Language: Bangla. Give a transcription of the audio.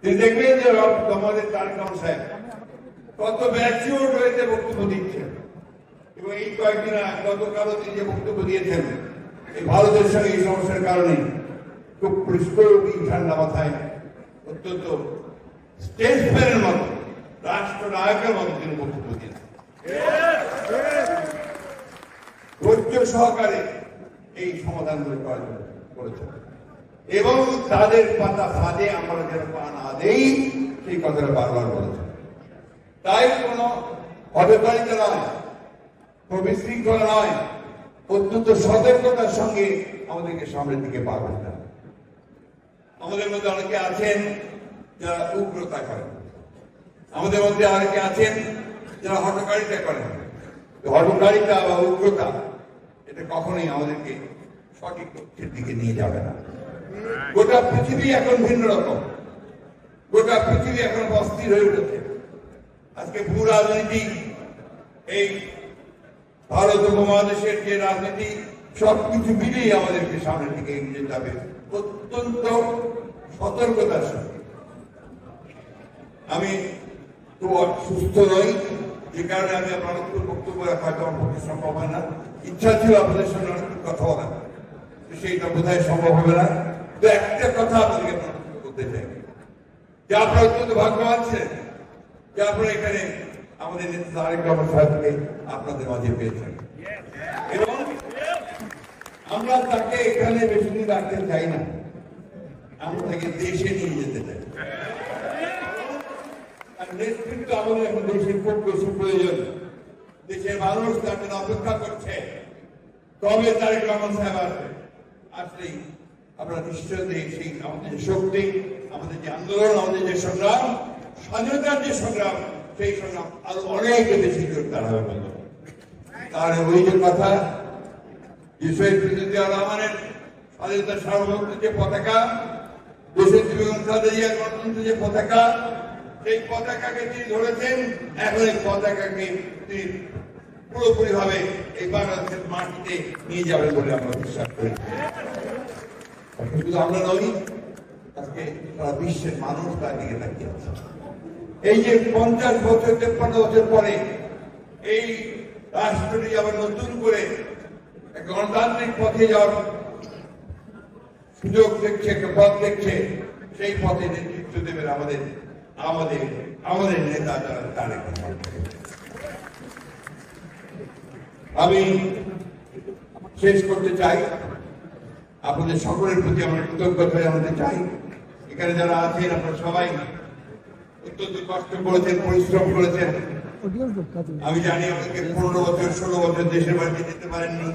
তিনি দেখবেন যে আমাদের তারেক রহমান সাহেব কত ম্যাচিওর হয়েছে বক্তব্য দিচ্ছেন। এবং এই কয়েকদিন গতকালও তিনি যে বক্তব্য দিয়েছেন, এই ভারতের সঙ্গে এই সমস্যার কারণে খুব পরিষ্কারী ঠান্ডা মাথায়, অত্যন্ত স্টেজ স্টেটসম্যানের মতো রাষ্ট্রনায়কের মতো তিনি বক্তব্য দিয়েছেন। ধৈর্য সহকারে এই সমাধানগুলো করেছেন। এবং তাদের পাতা ফাঁদে আমরা যেন পা না দেই, সেই কথাটা বারবার বলেছেন তাই কোনো হটকারিতা নয় কোনো বিশৃঙ্খলা নয়, অত্যন্ত সতর্কতার সঙ্গে আমাদেরকে সামনের দিকে পা করতে আমাদের মধ্যে অনেকে আছেন যারা উগ্রতা করেন। আমাদের মধ্যে অনেকে আছেন যারা হটকারিতা করেন। হটকারিতা বা উগ্রতা, এটা কখনোই আমাদেরকে সঠিক লক্ষ্যের দিকে নিয়ে যাবে না। গোটা পৃথিবী এখন ভিন্ন রকম। গোটা পৃথিবী এখন অস্থির হয়ে উঠেছে। আজকে ভূ রাজনীতি, এই ভারত উপমহাদেশের যে রাজনীতি, সবকিছু মিলিয়ে আমাদেরকে সামনের দিকে এগিয়ে যেতে হবে। অত্যন্ত সতর্কতার সাথে আমি খুব সুস্থ নই। যে কারণে আমি আপনার বক্তব্য রাখা আমার পক্ষে সম্ভব হয় না। ইচ্ছা ছিল আপনাদের সঙ্গে অনেক কথা বলা সেইটা বোধহয় সম্ভব হবে না। একটা কথা আপনাদেরকে করতে চাই। যে আপনারা অত্যন্ত ভাগ্যবান ছিলেন যে আপনারা এখানে আমাদের নেতা তারেক রহমান সাহেবকে আপনাদের মাঝে পেয়েছেন। এবং আমরা তাকে এখানে বেশি দিন রাখতে চাই না। আমরা তাকে দেশে নিয়ে যেতে চাই। আর নেতৃত্ব আমাদের এখন দেশের খুব বেশি প্রয়োজন। দেশের মানুষ তার জন্য অপেক্ষা করছে। কবে তারেক রহমান সাহেব আসবে? আসলেই আমরা নিশ্চয়ই সেই আমাদের শক্তি, আমাদের যে আন্দোলন, আমাদের যে সংগ্রাম, স্বাধীনতার যে সংগ্রাম, সেই সংগ্রাম আরও অনেক বেশি জোরদার হবে। তার ওই যে কথা রহমানের স্বাধীনতা সার্বভৌমত্ব যে পতাকা দেশের খালেদা গণতন্ত্র যে পতাকা, সেই পতাকাকে তিনি ধরেছেন, এখন এই পতাকাকে তিনি পুরোপুরি ভাবে এই বাংলাদেশের মাটিতে নিয়ে যাবেন বলে আমরা বিশ্বাস করি। শুধু আমরা নই সারা বিশ্বের মানুষ তার দিকে তাকিয়ে আছে। এই যে পঞ্চাশ বছর, তেপ্পান্ন বছর পরে এই রাষ্ট্রটি আবার নতুন করে গণতান্ত্রিক পথে যাওয়ার সুযোগ দেখছে পথ দেখছে, সেই পথে নেতৃত্ব দেবেন আমাদের আমাদের আমাদের নেতা যারা, তারেক আমি শেষ করতে চাই। আপনাদের সকলের প্রতি আমরা কৃতজ্ঞতা জানাতে চাই। এখানে যারা আছেন, আপনারা সবাই অত্যন্ত কষ্ট করেছেন, পরিশ্রম করেছেন। আমি জানি আপনাকে পনেরো বছর, ষোলো বছর দেশের বাড়িতে যেতে পারেননি।